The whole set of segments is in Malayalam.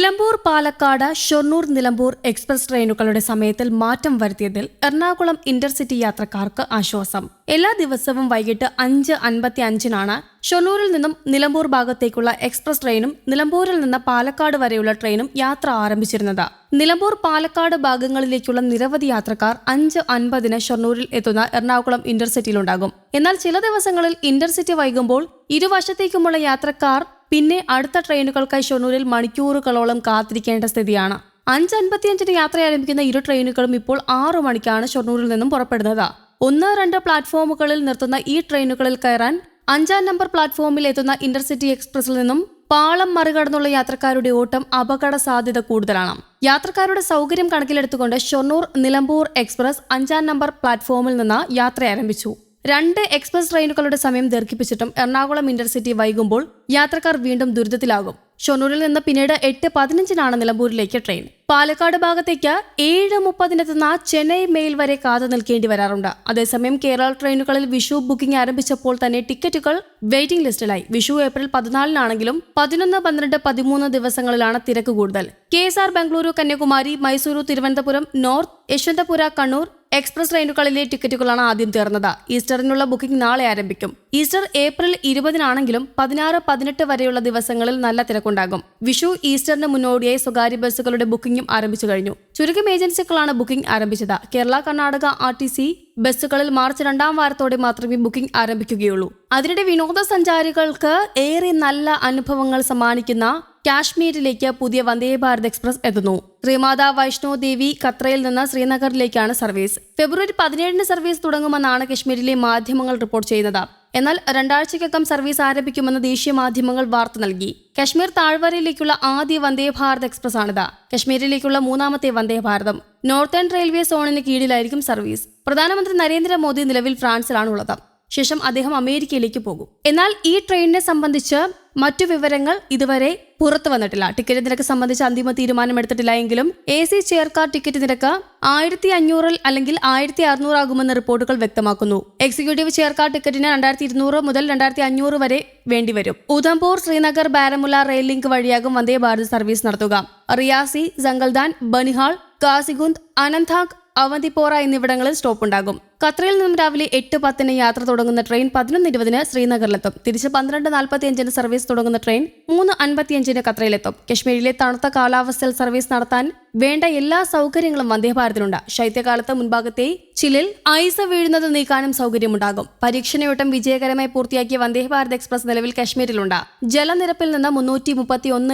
നിലമ്പൂർ പാലക്കാട് ഷൊർണൂർ നിലമ്പൂർ എക്സ്പ്രസ് ട്രെയിനുകളുടെ സമയത്തിൽ മാറ്റം വരുത്തിയതിൽ എറണാകുളം ഇന്റർസിറ്റി യാത്രക്കാർക്ക് ആശ്വാസം. എല്ലാ ദിവസവും വൈകിട്ട് അഞ്ച് അൻപത്തി അഞ്ചിനാണ് ഷൊർണൂരിൽ നിന്നും നിലമ്പൂർ ഭാഗത്തേക്കുള്ള എക്സ്പ്രസ് ട്രെയിനും നിലമ്പൂരിൽ നിന്ന് പാലക്കാട് വരെയുള്ള ട്രെയിനും യാത്ര ആരംഭിച്ചിരുന്നത്. നിലമ്പൂർ പാലക്കാട് ഭാഗങ്ങളിലേക്കുള്ള നിരവധി യാത്രക്കാർ അഞ്ച് അൻപതിന് ഷൊർണൂരിൽ എത്തുന്ന എറണാകുളം ഇന്റർസിറ്റിയിലുണ്ടാകും. എന്നാൽ ചില ദിവസങ്ങളിൽ ഇന്റർസിറ്റി വൈകുമ്പോൾ ഇരുവശത്തേക്കുമുള്ള യാത്രക്കാർ പിന്നെ അടുത്ത ട്രെയിനുകൾക്കായി ഷൊർണൂരിൽ മണിക്കൂറുകളോളം കാത്തിരിക്കേണ്ട സ്ഥിതിയാണ്. അഞ്ച് അൻപത്തിയഞ്ചിന് യാത്ര ആരംഭിക്കുന്ന ഇരു ട്രെയിനുകളും ഇപ്പോൾ ആറു മണിക്കാണ് ഷൊർണൂരിൽ നിന്നും പുറപ്പെടുന്നത്. ഒന്ന് രണ്ട് പ്ലാറ്റ്ഫോമുകളിൽ നിർത്തുന്ന ഈ ട്രെയിനുകളിൽ കയറാൻ അഞ്ചാം നമ്പർ പ്ലാറ്റ്ഫോമിൽ എത്തുന്ന ഇന്റർസിറ്റി എക്സ്പ്രസിൽ നിന്നും പാളം മറികടന്നുള്ള യാത്രക്കാരുടെ ഓട്ടം അപകട സാധ്യത കൂടുതലാണ്. യാത്രക്കാരുടെ സൗകര്യം കണക്കിലെടുത്തുകൊണ്ട് ഷൊർണൂർ നിലമ്പൂർ എക്സ്പ്രസ് അഞ്ചാം നമ്പർ പ്ലാറ്റ്ഫോമിൽ നിന്ന് യാത്ര ആരംഭിച്ചു. രണ്ട് എക്സ്പ്രസ് ട്രെയിനുകളുടെ സമയം ദീർഘിപ്പിച്ചിട്ടും എറണാകുളം ഇന്റർസിറ്റി വൈകുമ്പോൾ യാത്രക്കാർ വീണ്ടും ദുരിതത്തിലാകും. ഷൊർണൂരിൽ നിന്ന് പിന്നീട് എട്ട് പതിനഞ്ചിനാണ് നിലമ്പൂരിലേക്ക് ട്രെയിൻ. പാലക്കാട് ഭാഗത്തേക്ക് ഏഴ് മുപ്പതിനെത്തുന്ന ചെന്നൈ മെയിൽ വരെ കാത്തു നിൽക്കേണ്ടി വരാറുണ്ട്. അതേസമയം കേരള ട്രെയിനുകളിൽ വിഷു ബുക്കിംഗ് ആരംഭിച്ചപ്പോൾ തന്നെ ടിക്കറ്റുകൾ വെയിറ്റിംഗ് ലിസ്റ്റിലായി. വിഷു ഏപ്രിൽ പതിനാലിനാണെങ്കിലും പതിനൊന്ന് പന്ത്രണ്ട് പതിമൂന്ന് ദിവസങ്ങളിലാണ് തിരക്ക് കൂടുതൽ. K S R Bengaluru Kanyakumari Mysuru Thiruvananthapuram north Yeshwantpur Kannur express ട്രെയിനുകളിലെ ടിക്കറ്റുകളാണ് ആദ്യം തീർന്നത്. ഈസ്റ്ററിനുള്ള ബുക്കിംഗ് നാളെ ആരംഭിക്കും. ഈസ്റ്റർ ഏപ്രിൽ ഇരുപതിനാണെങ്കിലും പതിനാറ് പതിനെട്ട് വരെയുള്ള ദിവസങ്ങളിൽ നല്ല തിരക്കുണ്ടാകും. വിഷു ഈസ്റ്ററിന് മുന്നോടിയായി സ്വകാര്യ ബസ്സുകളുടെ ബുക്കിംഗും ആരംഭിച്ചു കഴിഞ്ഞു. ചുരുക്കം ഏജൻസികളാണ് ബുക്കിംഗ് ആരംഭിച്ചത്. Kerala Karnataka R T C ബസ്സുകളിൽ മാർച്ച് രണ്ടാം വാരത്തോടെ മാത്രമേ ബുക്കിംഗ് ആരംഭിക്കുകയുള്ളൂ. അതിനിടെ വിനോദസഞ്ചാരികൾക്ക് ഏറെ നല്ല അനുഭവങ്ങൾ സമ്മാനിക്കുന്ന കാശ്മീരിലേക്ക് പുതിയ വന്ദേ ഭാരത് എക്സ്പ്രസ് എത്തുന്നു. ശ്രീമാതാ വൈഷ്ണോ ദേവി കത്രയിൽ നിന്ന് ശ്രീനഗറിലേക്കാണ് സർവീസ്. ഫെബ്രുവരി പതിനേഴിന് സർവീസ് തുടങ്ങുമെന്നാണ് കശ്മീരിലെ മാധ്യമങ്ങൾ റിപ്പോർട്ട് ചെയ്യുന്നത്. എന്നാൽ രണ്ടാഴ്ചയ്ക്കകം സർവീസ് ആരംഭിക്കുമെന്ന് ദേശീയ മാധ്യമങ്ങൾ വാർത്ത നൽകി. കശ്മീർ താഴ്വരയിലേക്കുള്ള ആദ്യ വന്ദേ ഭാരത് എക്സ്പ്രസ് ആണിത് കശ്മീരിലേക്കുള്ള മൂന്നാമത്തെ വന്ദേ ഭാരതം നോർത്തേൺ റെയിൽവേ സോണിന് കീഴിലായിരിക്കും സർവീസ്. പ്രധാനമന്ത്രി നരേന്ദ്രമോദി നിലവിൽ ഫ്രാൻസിലാണുള്ളത്. ശേഷം അദ്ദേഹം അമേരിക്കയിലേക്ക് പോകും. എന്നാൽ ഈ ട്രെയിനിനെ സംബന്ധിച്ച് മറ്റു വിവരങ്ങൾ ഇതുവരെ പുറത്തു വന്നിട്ടില്ല. ടിക്കറ്റ് നിരക്ക് സംബന്ധിച്ച് അന്തിമ തീരുമാനം എടുത്തിട്ടില്ല എങ്കിലും A C chair car ticket നിരക്ക് ആയിരത്തി അഞ്ഞൂറിൽ അല്ലെങ്കിൽ ആയിരത്തി അറുന്നൂറാകുമെന്ന് റിപ്പോർട്ടുകൾ വ്യക്തമാക്കുന്നു. എക്സിക്യൂട്ടീവ് ചെയർ കാർ ടിക്കറ്റിന് രണ്ടായിരത്തി ഇരുന്നൂറ് മുതൽ രണ്ടായിരത്തി അഞ്ഞൂറ് വരെ. വേണ്ടിവരും ഉധംപൂർ ശ്രീനഗർ ബാരമുല റെയിൽ ലിങ്ക് വഴിയാകും വന്ദേ ഭാരത് സർവീസ് നടത്തുക. റിയാസി ജംഗൽദാൻ ബനിഹാൾ കാസിഗുന്ദ് അനന്താഗ് അവന്തിപ്പോറ എന്നിവിടങ്ങളിൽ സ്റ്റോപ്പ് ഉണ്ടാകും കത്രയിൽ നിന്നും രാവിലെ എട്ട് പത്തിന് യാത്ര തുടങ്ങുന്ന ട്രെയിൻ പതിനൊന്ന് ഇരുപതിന് ശ്രീനഗറിലെത്തും. തിരിച്ച് പന്ത്രണ്ട് നാൽപ്പത്തിയഞ്ചിന് സർവീസ് തുടങ്ങുന്ന ട്രെയിൻ മൂന്ന് അൻപത്തിയഞ്ചിന് ഖത്തറിലെത്തും. കശ്മീരിലെ തണുത്ത കാലാവസ്ഥയിൽ സർവീസ് നടത്താൻ വേണ്ട എല്ലാ സൗകര്യങ്ങളും വന്ദേഭാരതിനുണ്ട്. ശൈത്യകാലത്ത് മുൻഭാഗത്തെ ചിലിൽ ഐസ് വീഴുന്നത് നീക്കാനും സൗകര്യമുണ്ടാകും. പരീക്ഷണയോട്ടം വിജയകരമായി പൂർത്തിയാക്കിയ വന്ദേഭാരത് എക്സ്പ്രസ് നിലവിൽ കശ്മീരിലുണ്ട്. ജലനിരപ്പിൽ നിന്ന് മുന്നൂറ്റി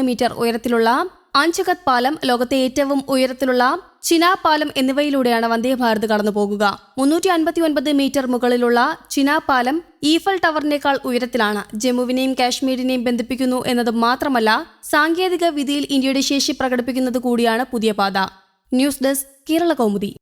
മീറ്റർ ഉയരത്തിലുള്ള അഞ്ചുകത് പാലം ലോകത്തെ ഏറ്റവും ഉയരത്തിലുള്ള ചിനാ പാലം എന്നിവയിലൂടെയാണ് വന്ദേഭാരത് കടന്നു പോകുക മുന്നൂറ്റി അൻപത്തി ഒൻപത് മീറ്റർ മുകളിലുള്ള ചിനാ പാലം ഈഫൽ ടവറിനേക്കാൾ ഉയരത്തിലാണ് ജമ്മുവിനെയും കാശ്മീരിനെയും ബന്ധിപ്പിക്കുന്നു എന്നത് മാത്രമല്ല സാങ്കേതിക വിധിയിൽ ഇന്ത്യയുടെ ശേഷി പ്രകടിപ്പിക്കുന്നത് കൂടിയാണ് പുതിയ പാത. News desk Kerala Kaumudi.